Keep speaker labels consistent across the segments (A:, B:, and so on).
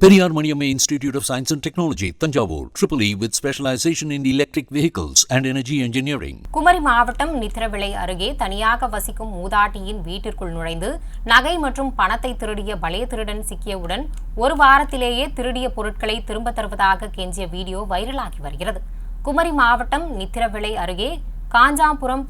A: Periyar Maniammai Institute of Science and Technology Thanjavur. Triple E with specialisation in electric vehicles and energy engineering
B: Kumari மாவட்டம் நித்திரவிளை அருகே தனியாக வசிக்கும் மூதாட்டியின் வீட்டிற்குள் நுழைந்து நகை மற்றும் பணத்தை திருடிய பலே திருடன் சிக்கியவுடன் ஒரு வாரத்திலேயே திருடிய பொருட்களை திரும்பத் தருவதாக கெஞ்சிய வீடியோ வைரலாகி வருகிறது. குமரி மாவட்டம் நித்திரவிளை அருகே காஞ்சாபுரம்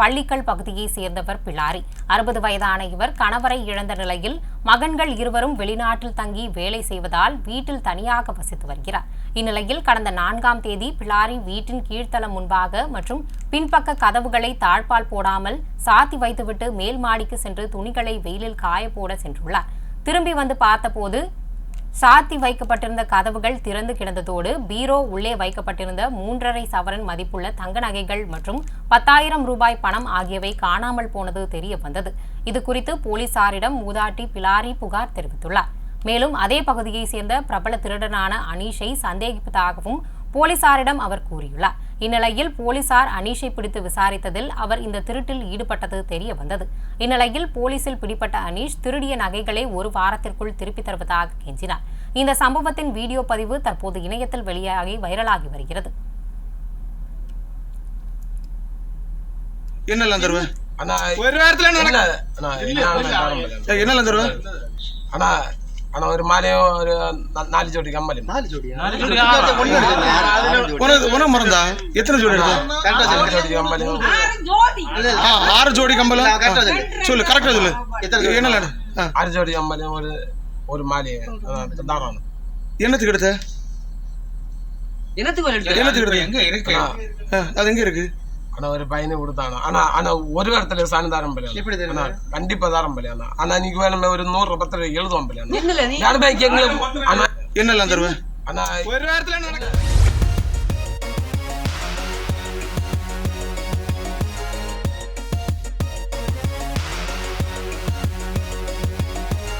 B: பள்ளிக்கல் பகுதியைச் சேர்ந்தவர் பிளாரி அறுபது வயதான இவர் கணவரை இழந்த நிலையில் மகன்கள் இருவரும் வெளிநாட்டில் தங்கி வேலை செய்வதால் வீட்டில் தனியாக வசித்து வருகிறார். இந்நிலையில் கடந்த நான்காம் தேதி பிளாரி வீட்டின் கீழ்த்தளம் முன்பாக மற்றும் பின்பக்க கதவுகளை தாழ்பால் போடாமல் சாத்தி வைத்துவிட்டு மேல் மாடிக்கு சென்று துணிகளை வெயிலில் காய போட சென்றுள்ளார். திரும்பி வந்து பார்த்தபோது சாத்தி வைக்கப்பட்டிருந்த கதவுகள் திறந்து கிடந்ததோடு பீரோ உள்ளே வைக்கப்பட்டிருந்த மூன்றரை சவரன் மதிப்புள்ள தங்க நகைகள் மற்றும் பத்தாயிரம் ரூபாய் பணம் ஆகியவை காணாமல் போனது தெரிய வந்தது. இது குறித்து போலீசாரிடம் மூதாட்டி பிலாரி புகார் தெரிவித்துள்ளார். மேலும் அதே பகுதியைச் சேர்ந்த பிரபல திருடனான அனீஷை சந்தேகிப்பதாகவும் போலீசாரிடம் அவர் கூறியுள்ளார். இந்நிலையில் போலீசார் அனீஷை பிடித்து விசாரித்ததில் அவர் இந்த திருட்டில் ஈடுபட்டது தெரிய வந்தது. இந்நிலையில் போலீசில் பிடிப்பட்ட அனீஷ் திருடிய நகைகளை ஒரு வாரத்திற்குள் திருப்பித் தருவதாக கெஞ்சினார். இந்த சம்பவத்தின் வீடியோ பதிவு தற்போது இணையத்தில் வெளியாகி வைரலாகி வருகிறது.
C: என்னெல்லாம் தருவேன் ஒரு வாரத்துல தருவேன்
D: அண்ணா அண்ணா ஒரு மாலையும் ஒரு நாலு ஜோடி கம்மலும்
C: உனக்கு உனக்கு மறந்தா எத்தனை ஜோடி எடுத்த
D: நாலு ஜோடி கம்மலும்
C: ஆ, ஆறு ஜோடி கம்பளம் ஆ, சொல்லு கரெக்டா சொல்லு ஆ,
D: ஆறு ஜோடி கம்மலும் ஒரு ஒரு மாலையும் தாராளம்
C: என்னத்துக்கு எடுத்த
E: என்னத்துக்கு ஒரு
C: என்னத்துக்கு எடுத்த
F: எங்க இருக்கு
C: அது எங்க இருக்கு
D: அண்ணா ஒரு பையனை கொடுத்தானா. ஆனா ஆனா ஒரு இடத்துல சாணி தாரம் பள்ளி அண்ணா கண்டிப்பா தாரம் அண்ணா. அண்ணா நீங்க வேணுமே ஒரு நூறு பத்து ரூபாய் எழுதுவோம் எங்களுக்கு அண்ணா.
C: என்னெல்லாம் தருவேன்
D: அண்ணா
C: ஒரு நடக்க